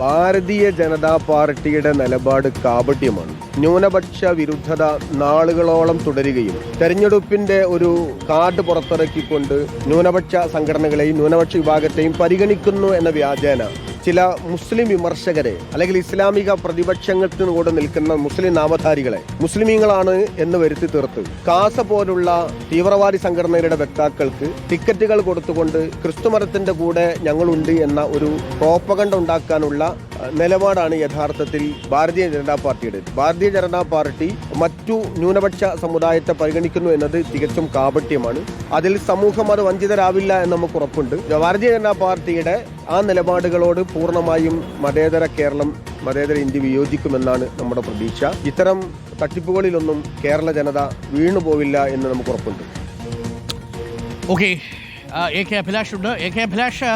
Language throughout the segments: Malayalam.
ഭാരതീയ ജനതാ പാർട്ടിയുടെ നിലപാട് കാപട്യമാണ്. ന്യൂനപക്ഷ വിരുദ്ധത നാളുകളോളം തുടരുകയും തെരഞ്ഞെടുപ്പിന്റെ ഒരു കാർഡ് പുറത്തിറക്കിക്കൊണ്ട് ന്യൂനപക്ഷ സംഘടനകളെയും ന്യൂനപക്ഷ വിഭാഗത്തെയും പരിഗണിക്കുന്നു എന്ന വ്യാജേന ചില മുസ്ലിം വിമർശകരെ അല്ലെങ്കിൽ ഇസ്ലാമിക പ്രതിപക്ഷങ്ങൾക്ക് കൂടെ നിൽക്കുന്ന മുസ്ലിം നാമധാരികളെ മുസ്ലിമീങ്ങളാണ് എന്ന് വരുത്തി തീർത്ത്. കാസ പോലുള്ള തീവ്രവാദി സംഘടനയുടെ വക്താക്കൾക്ക് ടിക്കറ്റുകൾ കൊടുത്തുകൊണ്ട് ക്രിസ്തുമതത്തിന്റെ കൂടെ ഞങ്ങളുണ്ട് എന്ന ഒരു പ്രോപ്പകണ്ട ഉണ്ടാക്കാനുള്ള നിലപാടാണ് യഥാർത്ഥത്തിൽ ഭാരതീയ ജനതാ പാർട്ടിയുടെ. ഭാരതീയ ജനതാ പാർട്ടി മറ്റു ന്യൂനപക്ഷ സമുദായത്തെ പരിഗണിക്കുന്നു എന്നത് തികച്ചും കാപട്യമാണ്. അതിൽ സമൂഹം അത് വഞ്ചിതരാവില്ല എന്ന് നമുക്ക് ഉറപ്പുണ്ട്. ഭാരതീയ ജനതാ പാർട്ടിയുടെ ആ നിലപാടുകളോട് പൂർണമായും മതേതര കേരളം മതേതര ഇന്ത്യ വിയോജിക്കുമെന്നാണ് നമ്മുടെ പ്രതീക്ഷ. ഇത്തരം തട്ടിപ്പുകളിലൊന്നും കേരള ജനത വീണുപോവില്ല എന്ന് നമുക്ക് ഉറപ്പുണ്ട്. ഓക്കെ എ കെ അഭിലാഷ് ഉണ്ട്. A K Abhilash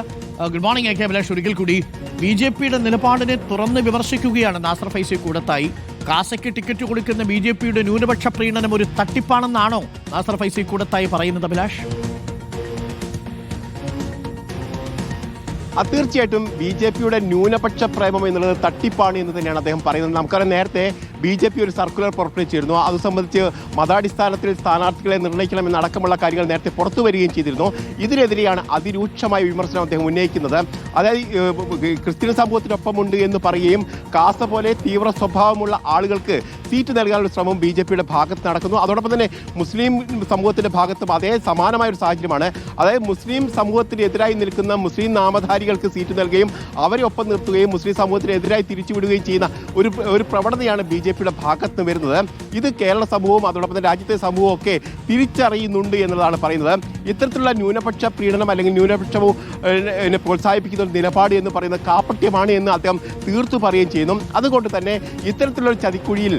good morning A K Abhilash ഒരിക്കൽ കൂടി ബി ജെ പിയുടെ നിലപാടിനെ തുറന്ന് വിമർശിക്കുകയാണ് നാസർ ഫൈസി കൂടത്തായി. കാസയ്ക്ക് ടിക്കറ്റ് കൊടുക്കുന്ന ബി ജെ പിയുടെ ന്യൂനപക്ഷ പ്രീണനം ഒരു തട്ടിപ്പാണെന്നാണോ നാസർ ഫൈസി കൂടത്തായി പറയുന്നത് അഭിലാഷ്? തീർച്ചയായിട്ടും ബി ജെ പിയുടെ ന്യൂനപക്ഷ പ്രേമം എന്നുള്ളത് തട്ടിപ്പാണ് എന്ന് തന്നെയാണ് അദ്ദേഹം പറയുന്നത്. നമുക്കറിയാം നേരത്തെ ബി ജെ പി ഒരു സർക്കുലർ പുറപ്പെടുവിച്ചിരുന്നു. അത് സംബന്ധിച്ച് മതാടിസ്ഥാനത്തിൽ സ്ഥാനാർത്ഥികളെ നിർണയിക്കണമെന്ന് അടക്കമുള്ള കാര്യങ്ങൾ നേരത്തെ പുറത്തു വരികയും ചെയ്തിരുന്നു. ഇതിനെതിരെയാണ് അതിരൂക്ഷമായ വിമർശനം അദ്ദേഹം ഉന്നയിക്കുന്നത്. അതായത് ക്രിസ്ത്യൻ സമൂഹത്തിനൊപ്പമുണ്ട് എന്ന് പറയുകയും കാസ പോലെ തീവ്ര സ്വഭാവമുള്ള ആളുകൾക്ക് സീറ്റ് നൽകാനുള്ള ശ്രമം ബി ജെ പിയുടെ ഭാഗത്ത് നടക്കുന്നു. അതോടൊപ്പം തന്നെ മുസ്ലിം സമൂഹത്തിന്റെ ഭാഗത്തും അതേ സമാനമായ ഒരു സാഹചര്യമാണ്. അതായത് മുസ്ലിം സമൂഹത്തിന് എതിരായി നിൽക്കുന്ന മുസ്ലിം നാമധാരികൾക്ക് സീറ്റ് നൽകുകയും അവരെ ഒപ്പം നിർത്തുകയും മുസ്ലിം സമൂഹത്തിനെതിരായി തിരിച്ചുവിടുകയും ചെയ്യുന്ന ഒരു ഒരു പ്രവണതയാണ് ബി ജെ പിയുടെ ഭാഗത്ത് വരുന്നത്. ഇത് കേരള സമൂഹവും അതോടൊപ്പം രാജ്യത്തെ സമൂഹവും ഒക്കെ തിരിച്ചറിയുന്നുണ്ട് എന്നുള്ളതാണ് പറയുന്നത്. ഇത്തരത്തിലുള്ള ന്യൂനപക്ഷ പ്രീണനം അല്ലെങ്കിൽ ന്യൂനപക്ഷവും പ്രോത്സാഹിപ്പിക്കുന്ന ഒരു നിലപാട് എന്ന് പറയുന്നത് കാപ്പട്യമാണ് എന്ന് അദ്ദേഹം തീർത്തു പറയുകയും ചെയ്യുന്നു. അതുകൊണ്ട് തന്നെ ഇത്തരത്തിലുള്ള ചതിക്കുഴിയിൽ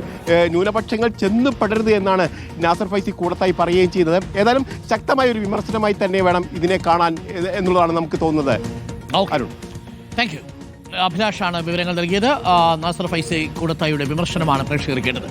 ന്യൂനപക്ഷങ്ങൾ ചെന്നുപെടരുത് എന്നാണ് നാസർ ഫൈസി കൂടത്തായി പറയുകയും ചെയ്യുന്നത്. ഏതായാലും ശക്തമായ ഒരു വിമർശനമായി തന്നെ വേണം ഇതിനെ കാണാൻ എന്നുള്ളതാണ് നമുക്ക് തോന്നുന്നത്. അരുൺ താങ്ക് യു അഭിലാഷാണ് വിവരങ്ങൾ നൽകിയത്. നാസർ ഫൈസി കൂടത്തായിയുടെ വിമർശനമാണ് പ്രേക്ഷകർ കേട്ടത്